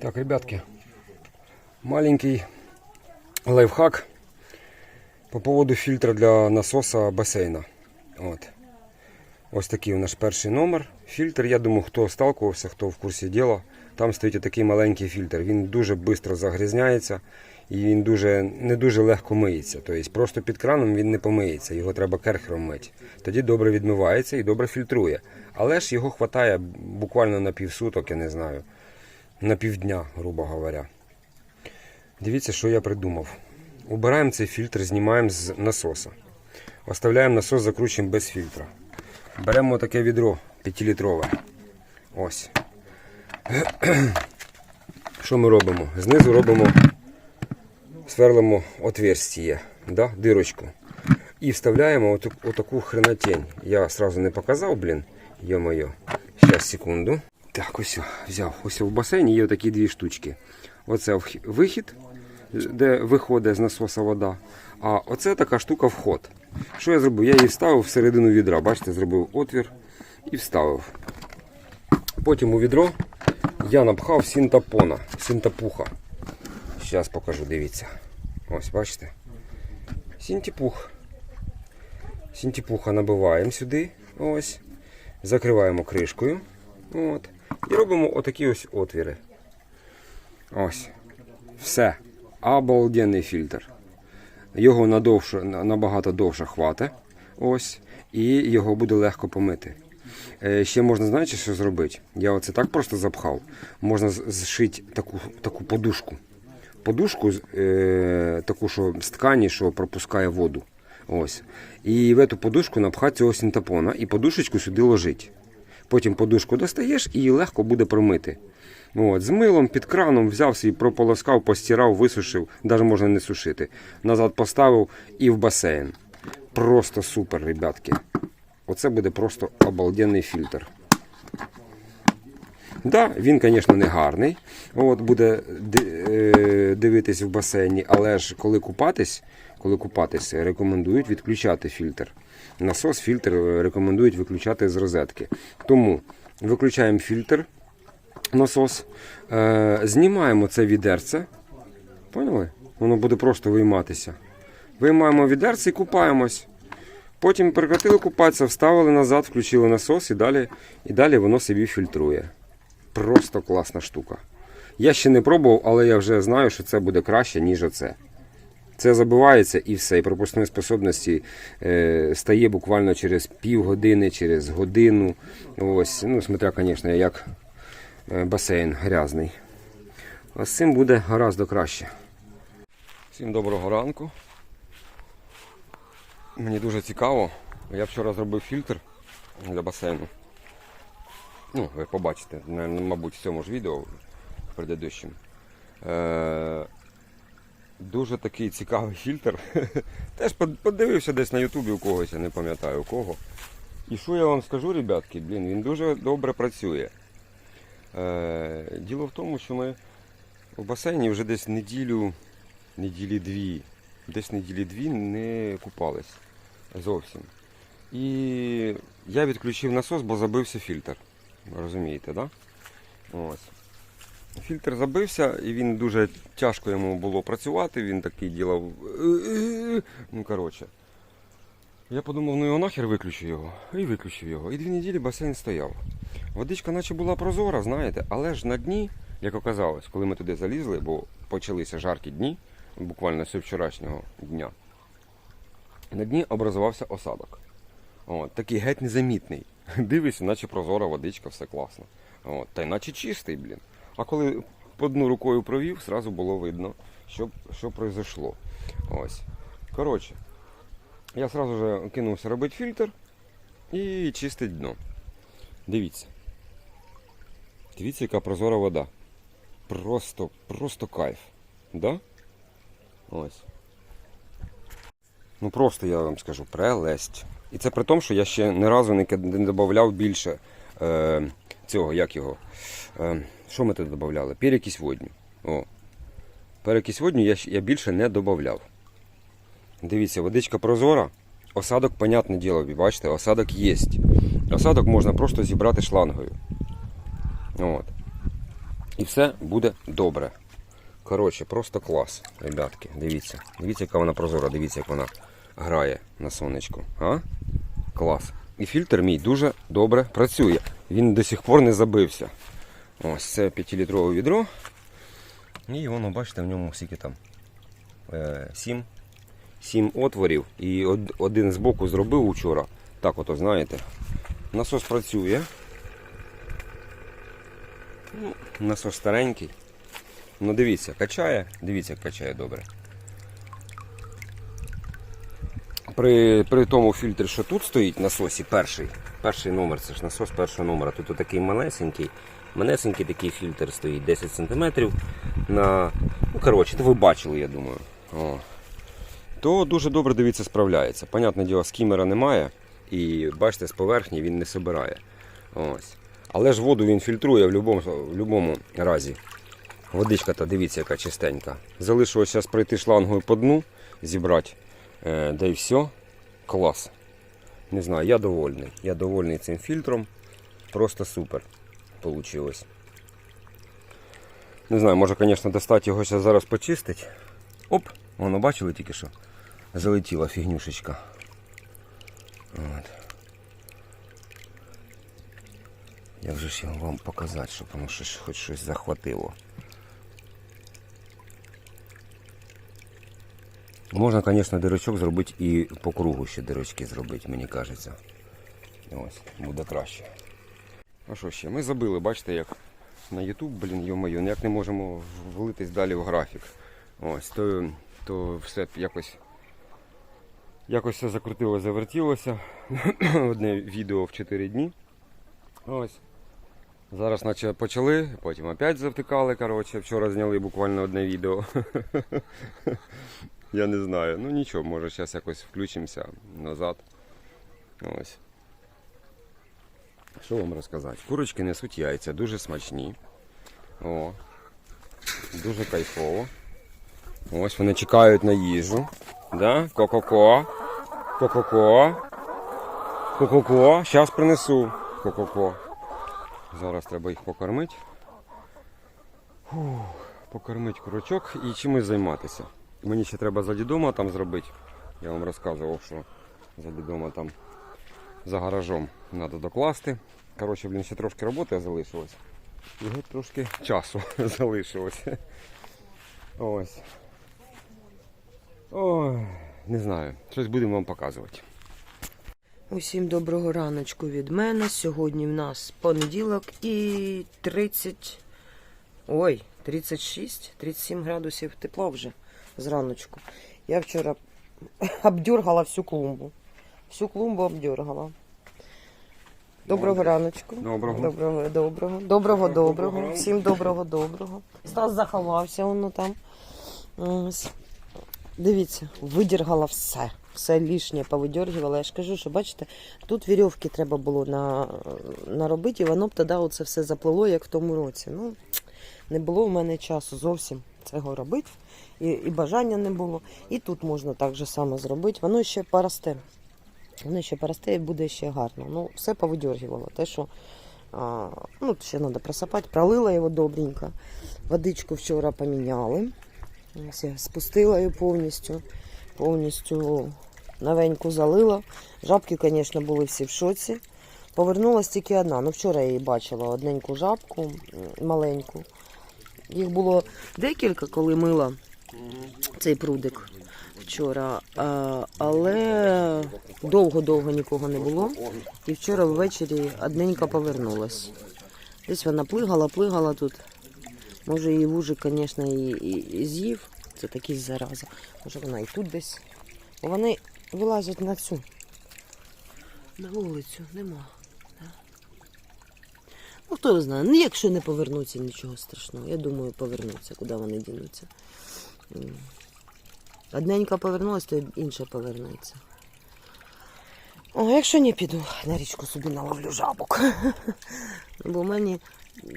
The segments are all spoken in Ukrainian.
Так, ребятки, маленький лайфхак по поводу фильтра для насоса басейна. От. Ось такий наш перший номер. Фільтр, я думаю, хто сталкувався, хто в курсі діла. Там стоїть такий маленький фільтр. Він дуже швидко загрізняється і він дуже, не дуже легко миється. Тобто просто під краном він не помиється, його треба керхером мити. Тоді добре відмивається і добре фільтрує. Але ж його вистачає буквально на півсуток, я не знаю, на півдня, грубо говоря. Дивіться, що я придумав. Убираємо цей фільтр, знімаємо з насоса. Оставляємо насос, закручуємо без фільтра. Беремо таке відро 5-літрове. Ось. Що ми робимо? Знизу робимо, сверлимо отверстие, да? дирочку. І вставляємо отаку хренотень. Я сразу не показав, блін. Йо-моє. Зараз, секунду. Так, ось взяв. Ось в басейні є такі дві штучки. Оце вихід, де виходить з насоса вода. А оце така штука вход. Що я зробив? Я її вставив всередину відра. Бачите, зробив отвір і вставив. Потім у відро я напхав синтапона, синтапуха. Зараз покажу, дивіться. Ось, бачите? Синтепух. Синтепуха набиваємо сюди. Ось. Закриваємо кришкою. От. І робимо отакі ось отвіри. Ось. Все. Обалденний фільтр. Його надовше, набагато довше хватить. Ось. І його буде легко помити. Е, Ще можна, знаєте, що зробити? Я оце так просто запхав. Можна зшити таку, таку подушку. Подушку е, таку, що з ткані, що пропускає воду. Ось. І в цю подушку напхати цього синтапона і подушечку сюди ложить. Потім подушку достаєш і її легко буде промити. От, з милом під краном взяв свій, прополоскав, постирав, висушив, навіть можна не сушити. Назад поставив і в басейн. Просто супер, ребятки. Оце буде просто обалденний фільтр. Да, він, звісно, не гарний. От буде е, дивитись в басейні, але ж коли купатись, коли купатись, рекомендують відключати фільтр. Насос, фільтр рекомендують виключати з розетки. Тому виключаємо фільтр, насос, е, знімаємо це відерце. Поняли? Воно буде просто вийматися. Виймаємо відерце і купаємось. Потім прекратили купатися, вставили назад, включили насос і далі, і далі воно собі фільтрує. Просто класна штука. Я ще не пробував, але я вже знаю, що це буде краще, ніж оце. Це забивається і все. І пропускної способності е, стає буквально через півгодини, через годину. Ось, ну, смотря, звісно, як е, басейн грязний. А з цим буде гораздо краще. Всім доброго ранку. Мені дуже цікаво. Я вчора зробив фільтр для басейну. Ну, ви побачите, мабуть, в цьому ж відео предыдущим. Е, дуже такий цікавий фільтр. Теж подивився десь на Ютубі у когось, я не пам'ятаю у кого. І що я вам скажу, ребятки, блін, він дуже добре працює. Е, діло в тому, що ми в басейні вже десь неділю, неділі дві, десь неділі дві не купались зовсім. І я відключив насос, бо забився фільтр. Розумієте, так? Да? Ось. Фільтр забився і він дуже тяжко йому було працювати, він такий ділав. Ну, коротше. Я подумав, ну його нахер виключу його. І виключив його. І дві неділі басейн стояв. Водичка наче була прозора, знаєте, але ж на дні, як оказалось, коли ми туди залізли, бо почалися жаркі дні, буквально з вчорашнього дня, на дні образувався осадок. От, такий геть незамітний. Дивишся, наче прозора водичка, все класно. От, та й наче чистий, блін. А коли по дну рукою провів, сразу було видно, що, що произошло. Ось. Коротше, я сразу же кинувся робити фільтр і чистить дно. Дивіться. Дивіться, яка прозора вода. Просто, просто кайф. Да? Ось. Ну просто я вам скажу, прелесть. І це при тому, що я ще ні разу не додавав більше е, цього, як його. Е, що ми тут додавали? Перекись водню. О. Перекись водню я, я більше не додавав. Дивіться, водичка прозора. Осадок, понятне діло, бачите, осадок є. Осадок можна просто зібрати шлангою. От. І все буде добре. Коротше, просто клас, ребятки. Дивіться. Дивіться, яка вона прозора, дивіться, як вона грає на сонечку. А? Клас. І фільтр мій дуже добре працює. Він до сих пор не забився. Ось це 5-літрове відро. І воно, бачите, в ньому скільки там. Е, 7, 7 отворів. І один з боку зробив учора. Так ото, знаєте. Насос працює. Ну, насос старенький. Ну дивіться, качає, дивіться, як качає добре. При, при тому фільтрі, що тут стоїть насосі, перший, перший номер, це ж насос першого номера. Тут такий малесенький, малесенький такий фільтр стоїть 10 см на. Ну, коротше, ви бачили, я думаю. О. То дуже добре дивіться, справляється. Понятне діло, скімера немає. І бачите, з поверхні він не собирає. Ось. Але ж воду він фільтрує в будь-якому в разі. Водичка та дивіться, яка чистенька. Залишилось пройти шлангою по дну, зібрати. Е, да і все. Клас. Не знаю, я довольний. Я довольний цим фільтром. Просто супер получилось. Не знаю, може, звісно, достати його зараз почистити. Оп, воно бачили тільки що. Залетіла фігнюшечка. От. Як же ж його вам показати, щоб воно щось, хоч щось захватило. Можна, звісно, дирочок зробити і по кругу ще дирочки зробити, мені кажеться. Ось, буде краще. А що ще? Ми забили, бачите, як на YouTube, блін, йо-моє, ніяк не можемо влитись далі в графік. Ось, то, то все якось. Якось все закрутило, завертілося. Одне відео в 4 дні. Ось. Зараз наче почали, потім опять завтикали. Коротше, вчора зняли буквально одне відео. Я не знаю. Ну нічого, може зараз якось включимося назад. Ось. Що вам розказати? Курочки несуть яйця, дуже смачні. О, дуже кайфово. Ось вони чекають на їжу. Да? Ко-ко-ко. Ко-ко-ко. Ко-ко-ко. Зараз принесу. Ко-ко-ко. Зараз треба їх покормити. Фух, покормити курочок і чимось займатися. Мені ще треба за дідома там зробити. Я вам розказував, що за дідома там за гаражом треба докласти. Коротше, блін, ще трошки роботи залишилось. І трошки часу залишилось. Ось. Ой, не знаю. Щось будемо вам показувати. Усім доброго раночку від мене. Сьогодні в нас понеділок і 30. Ой, 36, 37 градусів тепло вже зраночку. Я вчора обдергала всю клумбу. Всю клумбу обдергала. Доброго раночку. Доброго. Доброго, доброго. Доброго, доброго. Всім доброго, доброго. Стас заховався воно там. Ось. Дивіться, видергала все. Все лишнє повидергувала. Я ж кажу, що бачите, тут вірьовки треба було на, наробити, і воно б тоді оце все заплило, як в тому році. Ну, не було в мене часу зовсім цього робити. І, і бажання не було. І тут можна так же само зробити. Воно ще поросте. Воно ще поросте і буде ще гарно. Ну, все повидергувало. Те, що а, ну, ще треба просипати, пролила його добренько. Водичку вчора поміняли. Я спустила її повністю. Повністю новеньку залила. Жабки, звісно, були всі в шоці. Повернулась тільки одна. Ну, вчора я її бачила одненьку жабку, маленьку. Їх було декілька, коли мила цей прудик вчора. Але довго-довго нікого не було. І вчора ввечері одненька повернулась. Десь вона плигала, плигала тут. Може, її вужик, звісно, і, і, і з'їв. Це такі зараза. Може, вона і тут десь. Вони вилазять на цю. На вулицю нема. Ну, хто його знає. Ну, якщо не повернуться, нічого страшного. Я думаю, повернуться, куди вони дінуться. Одненька повернулась, то інша повернеться. О, якщо не піду, на річку собі наловлю жабок. Бо мені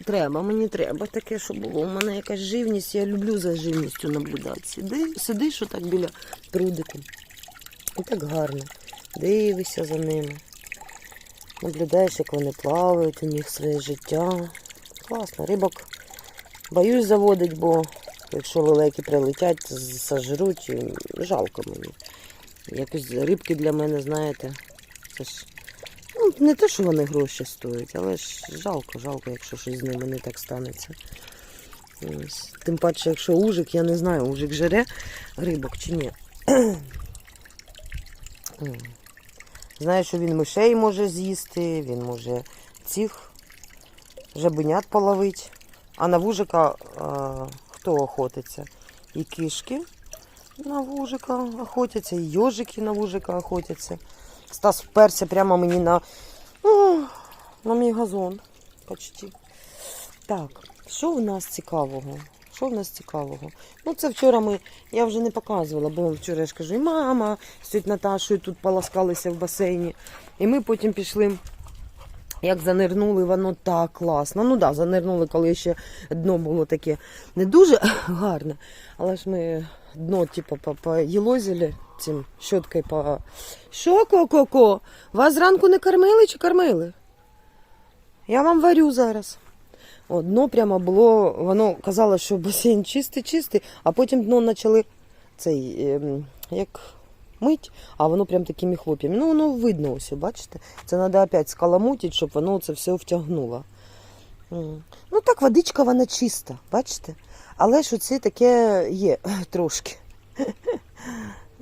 треба, мені треба таке, щоб було. У мене якась живність, я люблю за живністю наблюдати. Сиди, сидиш отак біля прудику. І так гарно. Дивишся за ними. Наблюдаєш, як вони плавають, у них своє життя. Класно, рибок Боюсь заводить, бо якщо лелеки прилетять, сожруть, жалко мені. Якось рибки для мене, знаєте, це ж. Ну, не те, що вони гроші стоять, але ж жалко, жалко, якщо щось з ними не так станеться. Тим паче, якщо ужик, я не знаю, ужик жере рибок чи ні. Знаю, що він мишей може з'їсти, він може цих жабенят половить. А на вужика а, хто охотиться? І кішки на вужика охотяться, і йожики на вужика охотяться. Стас вперся прямо мені на, о, на мій газон. Почти. Так, що в нас цікавого? Що в нас цікавого? Ну, це вчора ми, я вже не показувала, бо вчора я ж кажу, і мама тьоть Наташою тут полоскалися в басейні. І ми потім пішли, як занирнули, воно так класно. Ну так, да, занирнули, коли ще дно було таке не дуже гарне. Але ж ми дно, типу, по- поїлозили цим щоткою по. Що, ко-ко-ко? Вас зранку не кормили чи кормили? Я вам варю зараз. Дно прямо було, воно казало, що басейн чистий, чистий, а потім дно почали цей, ем, як мить, а воно прям такими хлоп'ями. Ну, воно видно ось, бачите? Це треба опять скаламутити, щоб воно це все втягнуло. Ну так, водичка вона чиста, бачите? Але ж оце таке є трошки.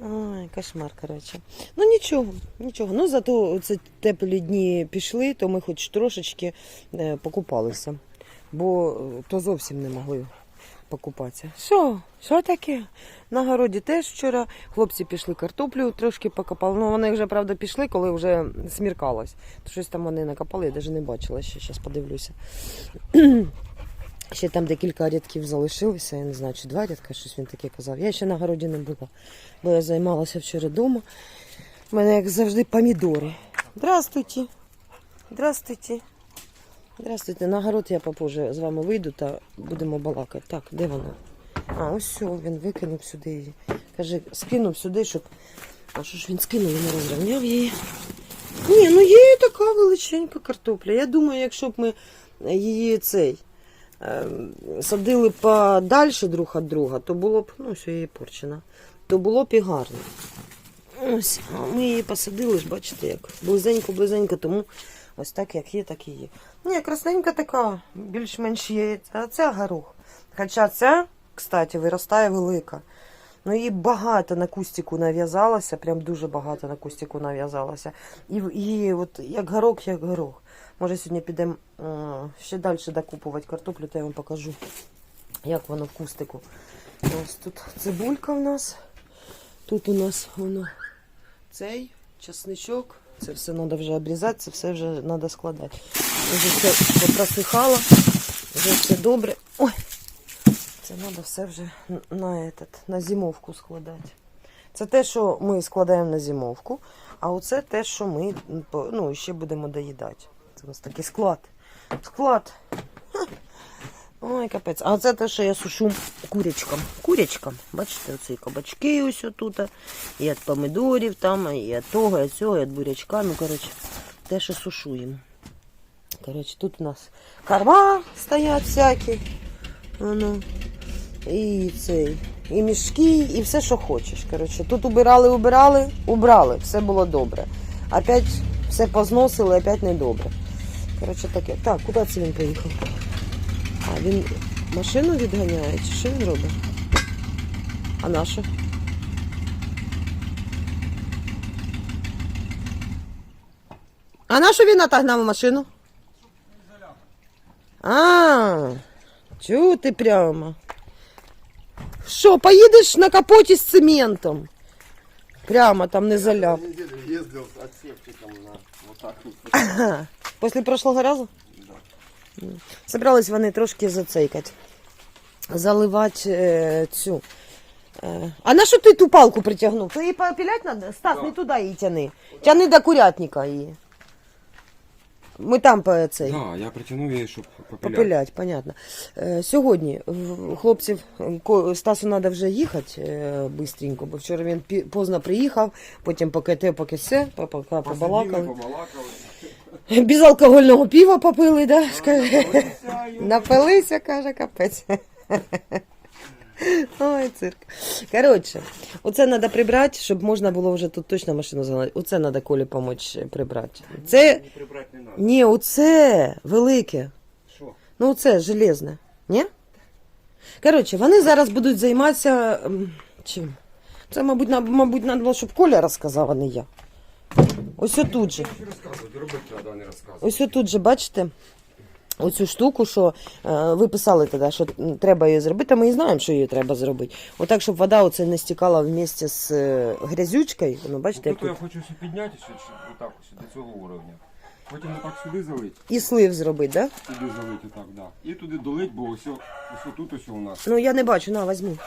Ой, кошмар, коротше. Ну нічого, нічого. Ну зато це теплі дні пішли, то ми хоч трошечки е, покупалися. Бо е, то зовсім не могли покупатися. Що? Що таке? На городі теж вчора хлопці пішли картоплю трошки покопали. Ну вони вже, правда, пішли, коли вже сміркалось. То щось там вони накопали, я навіть не бачила, ще зараз подивлюся. Ще там декілька рядків залишилося, я не знаю, чи два рядка, щось він таке казав. Я ще на городі не була, бо я займалася вчора вдома. У мене, як завжди, помідори. Здравствуйте. Здравствуйте. Здравствуйте. На город я попозже з вами вийду та будемо балакати. Так, де воно? А, ось все, він викинув сюди її. Каже, скинув сюди, щоб. А що ж він скинув і не розрівняв її? Ні, ну є така величенька картопля. Я думаю, якщо б ми її цей ем, садили подальше друг від друга, то було б, ну, все її порчена, то було б і гарно. Ось, ми її посадили ж, бачите, як близенько-близенько, тому ось так, як є, так і є. Ні, красненька така, більш-менш є. А це горох. Хоча ця, кстати, виростає велика. Ну, її багато на кустику нав'язалося, прям дуже багато на кустику нав'язалося. І, і от як горох, як горох. Може, сьогодні підемо ще далі докупувати картоплю, то я вам покажу, як воно в кустику. Ось тут цибулька в нас. Тут у нас воно цей часничок. Це все треба вже обрізати, це все вже треба складати. Вже все попросихало, вже все добре. Ой, це треба все вже на, этот, на зимовку складати. Це те, що ми складаємо на зимовку, а оце те, що ми ну, ще будемо доїдати. Це у нас такий склад. Склад. Ой, капець. А це те, що я сушу курячкам. Курячкам. Бачите, оці кабачки ось отут. І від помидорів там, і від того, і цього, і від бурячка. Ну, коротше, те, що сушу їм. Коротше, тут у нас корма стоять всякі. Воно. І цей. І мішки, і все, що хочеш. Коротше, тут убирали, убирали, убрали, все було добре. Опять все позносили, опять недобре. Коротше, таке. Так, куди це він поїхав? А він машину відганяє, чи що він робить? А наша? А на що він отогнав машину? А, чого ти прямо? Що, поїдеш на капоті з цементом? Прямо там не заляп. ездил с отсевчиком на вот так вот. Після прошлого разу? Да. Собрались вони трошки зацейкати. Заливати е, цю. Е, а на що ти ту палку притягнув? То її попілять треба? Стас, не туди її тяни. Тяни до курятника її. Ми там по цей. Да, я притягнув її, щоб попиляти. Попилять, понятно. Е, сьогодні в хлопців ко- Стасу треба вже їхати е, бистренько, бо вчора він пі- поздно приїхав, потім поки те, поки все, поки побалакали. побалакали. Безалкогольного пива попили, да? Напилися, каже, капець. Ой, цирк. Коротше, оце треба прибрати, щоб можна було вже тут точно машину загнати. Оце треба Колі допомогти прибрати. Це. Не прибрати не треба. Ні, оце велике. Що? Ну, це железне. Ні? Коротше, вони зараз будуть займатися. м, Чим? Це, мабуть, на, мабуть, треба було, щоб Коля розказав, а не я. Ось отут же. Розказувати? Робити треба, а не розказувати. Ось отут же, бачите, оцю штуку, що е, ви писали тоді, що треба її зробити, а ми і знаємо, що її треба зробити. Отак, щоб вода оце не стікала вместе з е, грязючкою. Ну, бачите, як Тут я хочу все підняти, що, що отак, ось, до цього уровня. Потім отак сюди залить, І слив зробити, так? Да? сюди залить, отак, да. І туди долить, бо ось, ось тут ось у нас. Ну, я не бачу, на, візьми.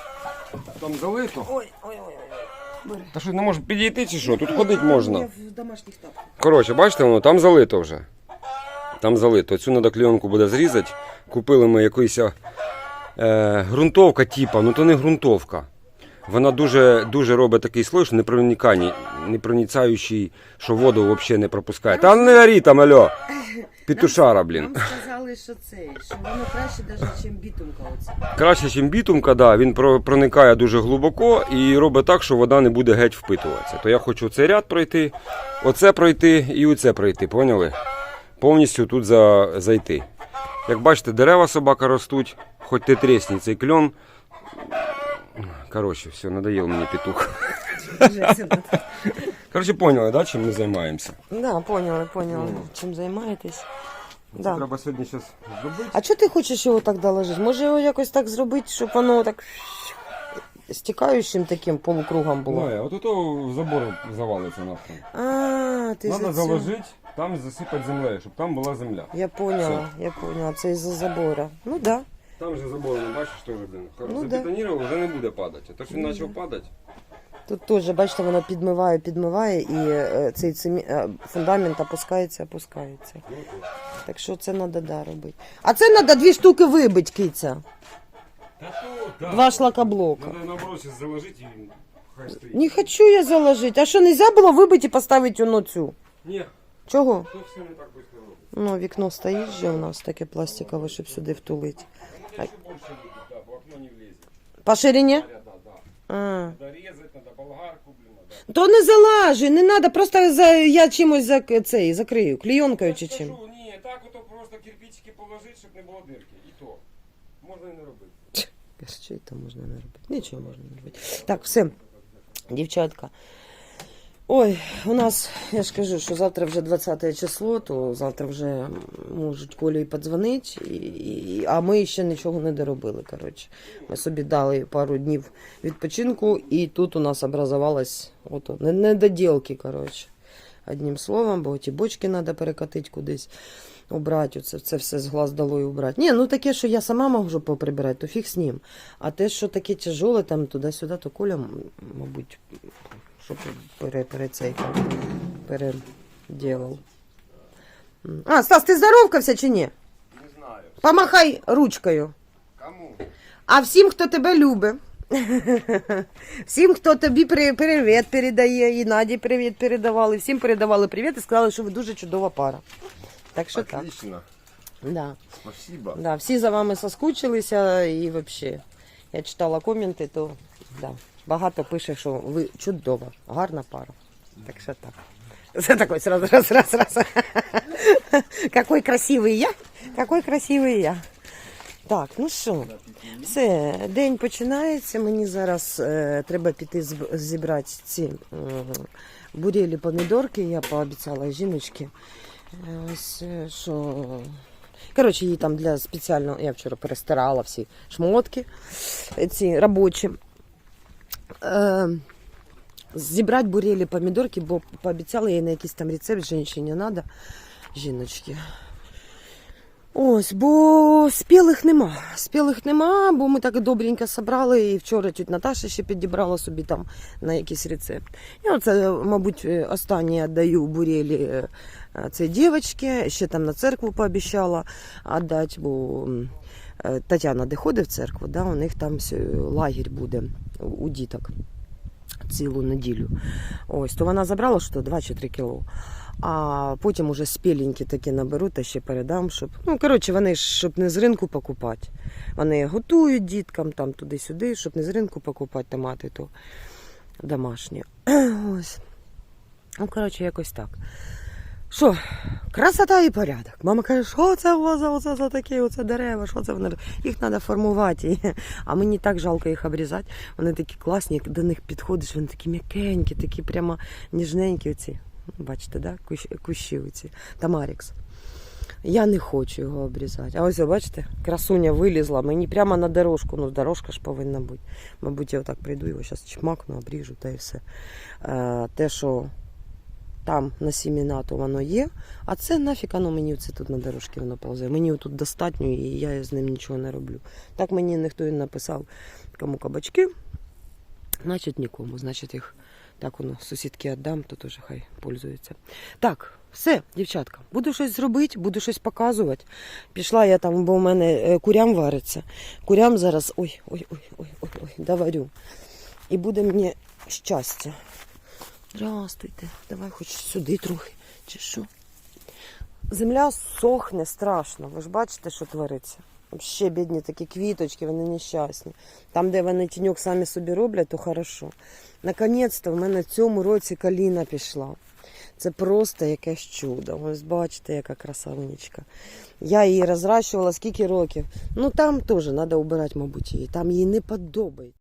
Там залито. Ой, ой, ой, ой. Та що, не може підійти чи що? Тут ходити можна. Я в домашніх тапках. Коротше, бачите, воно там залито вже. Там залито. Цю треба клейонку буде зрізати. Купили ми якусь е, ґрунтовка, типа, ну то не ґрунтовка. Вона дуже, дуже робить такий слой, що непрониканий, непроницаючий, що воду взагалі не пропускає. Та не горі там, альо! Петушара, блін. Нам сказали, що це, що воно краще навіть, ніж бітумка оце. Краще, ніж бітумка, да, він проникає дуже глибоко і робить так, що вода не буде геть впитуватися. То я хочу цей ряд пройти, оце пройти і оце пройти, поняли? Повністю тут за, зайти. Як бачите, дерева собака ростуть, хоч ти тресні цей кльон. Коротше, все, надоїв мені петух. Коротше, поняли, да, чим ми займаємося? Да, поняли, поняли. Чим займаєтесь? Да. треба сьогодні щось зробити. А чого ти хочеш його так доложити? Може його якось так зробити, щоб воно так стікаючим таким полукругом було? Ну, от ото забор завалиться нахрен. А, ти Надо за це. заложити, там засипати землею, щоб там була земля. Я поняла, я поняла. Це із-за забора. Ну да. Там же забор, ну, бачиш, теж блин. Ну, Забетонірував, вже не буде падати. А то, що він почав падати, Тут теж, бачите, воно підмиває, підмиває, і е, цей цемі... е, фундамент опускається, опускається. ну, то. Так що це треба да, робити. А це треба дві штуки вибити, киця. Та то, да. Два шлакоблока. Надо наоборот зараз заложити і хай стоїть. Не хочу я заложити. А що, не можна було вибити і поставити воно цю? Ні, Чого? то. Ну, вікно стоїть же у нас таке пластикове, щоб сюди втулити. Треба ще більше буде, да, бо окно не влізе. По ширині? А. Різати, болгарку, блін. То не залажи, не треба, просто за, я чимось за, цей, закрию, клейонкою чи чим. ні, так ото просто кирпичики положити, щоб не було дирки. І то. Можна і не робити. Що там можна не робити? Нічого можна не робити. Так, все, дівчатка. Ой, у нас, я ж кажу, що завтра вже 20 число, то завтра вже можуть Колі подзвонити, і, і, а ми ще нічого не доробили. Коротше. Ми собі дали пару днів відпочинку, і тут у нас образувалось недоділки, коротше. Одним словом, бо ті бочки треба перекатити кудись, убрати, оце, це все з глаз долою убрати. Ні, ну таке, що я сама можу поприбирати, то фіг з ним. А те, що таке тяжеле, там туди-сюди, то Коля, мабуть, щоб пере, пере цей переділав. А, Стас, ти здоровкався чи ні? Не знаю. Помахай ручкою. Кому? А всім, хто тебе любить. Всім, хто тобі привіт передає, і Наді привіт передавали, всім передавали привіт і сказали, що ви дуже чудова пара. Так що так. Отлично. Да. Спасибо. Да, всі за вами соскучилися і взагалі. Я читала коменти, то да, багато пише, що ви чудова, гарна пара. Так що так. Це такой сразу раз, раз, раз. Какой красивий я, какой красивий я. Так, ну що, все, день починається. Мені зараз е, треба піти зібрати ці м, бурілі помідорки. Я пообіцяла жіночці. Е, Ось е, що. Коротше, їй там для спеціального, я вчора перестирала всі шмотки, е, ці робочі. Е, зібрати бурілі помідорки, бо пообіцяла їй на якийсь там рецепт жінці не треба. Жіночки. Ось, бо спілих нема. Спілих нема, бо ми так добренько собрали. І вчора тють Наташа ще підібрала собі там на якийсь рецепт. І оце, мабуть, е, останнє віддаю бурелі е, е, цій дівчинці. Ще там на церкву пообіцяла віддати, бо Тетяна де ходить в церкву, да, у них там лагерь буде у- діток цілу неділю. Ось, то вона забрала що 2 чи 3 кіло. А потім уже спіленькі такі наберу та ще передам, щоб. Ну, коротше, вони щоб не з ринку покупати. Вони готують діткам там туди-сюди, щоб не з ринку покупати томати, то домашні. Ось. Ну, коротше, якось так. Що, красота і порядок. Мама каже, що це у вас оце, за такі оце дерева, що це вони? Їх треба формувати. А мені так жалко їх обрізати. Вони такі класні, до них підходиш, вони такі м'якенькі, такі прямо ніжненькі оці. Бачите, да? Кущ, кущі оці. Тамарікс. Я не хочу його обрізати. А ось, бачите, красуня вилізла мені прямо на дорожку. Ну, дорожка ж повинна бути. Мабуть, я отак прийду, його зараз чмакну, обріжу та і все. Е, те, що там на сіміна, то воно є, а це нафіг воно мені це тут на дорожці воно повзе. Мені тут достатньо і я з ним нічого не роблю. Так мені ніхто і написав, кому кабачки, значить нікому. Значить їх так воно сусідки віддам, то теж хай пользуються. Так, все, дівчатка, буду щось зробити, буду щось показувати. Пішла я там, бо у мене е, курям вариться. Курям зараз. Ой, ой, ой, ой, ой, ой, доварю. І буде мені щастя. Здравствуйте, давай хоч сюди трохи, чи що. Земля сохне страшно. Ви ж бачите, що твориться. Ще бідні такі квіточки, вони нещасні. Там, де вони тіньок самі собі роблять, то хорошо. Наконець-то в мене в цьому році каліна пішла. Це просто якесь чудо. Ось бачите, яка красавничка. Я її розращувала скільки років. Ну там теж треба убирати, мабуть, її. Там їй не подобається.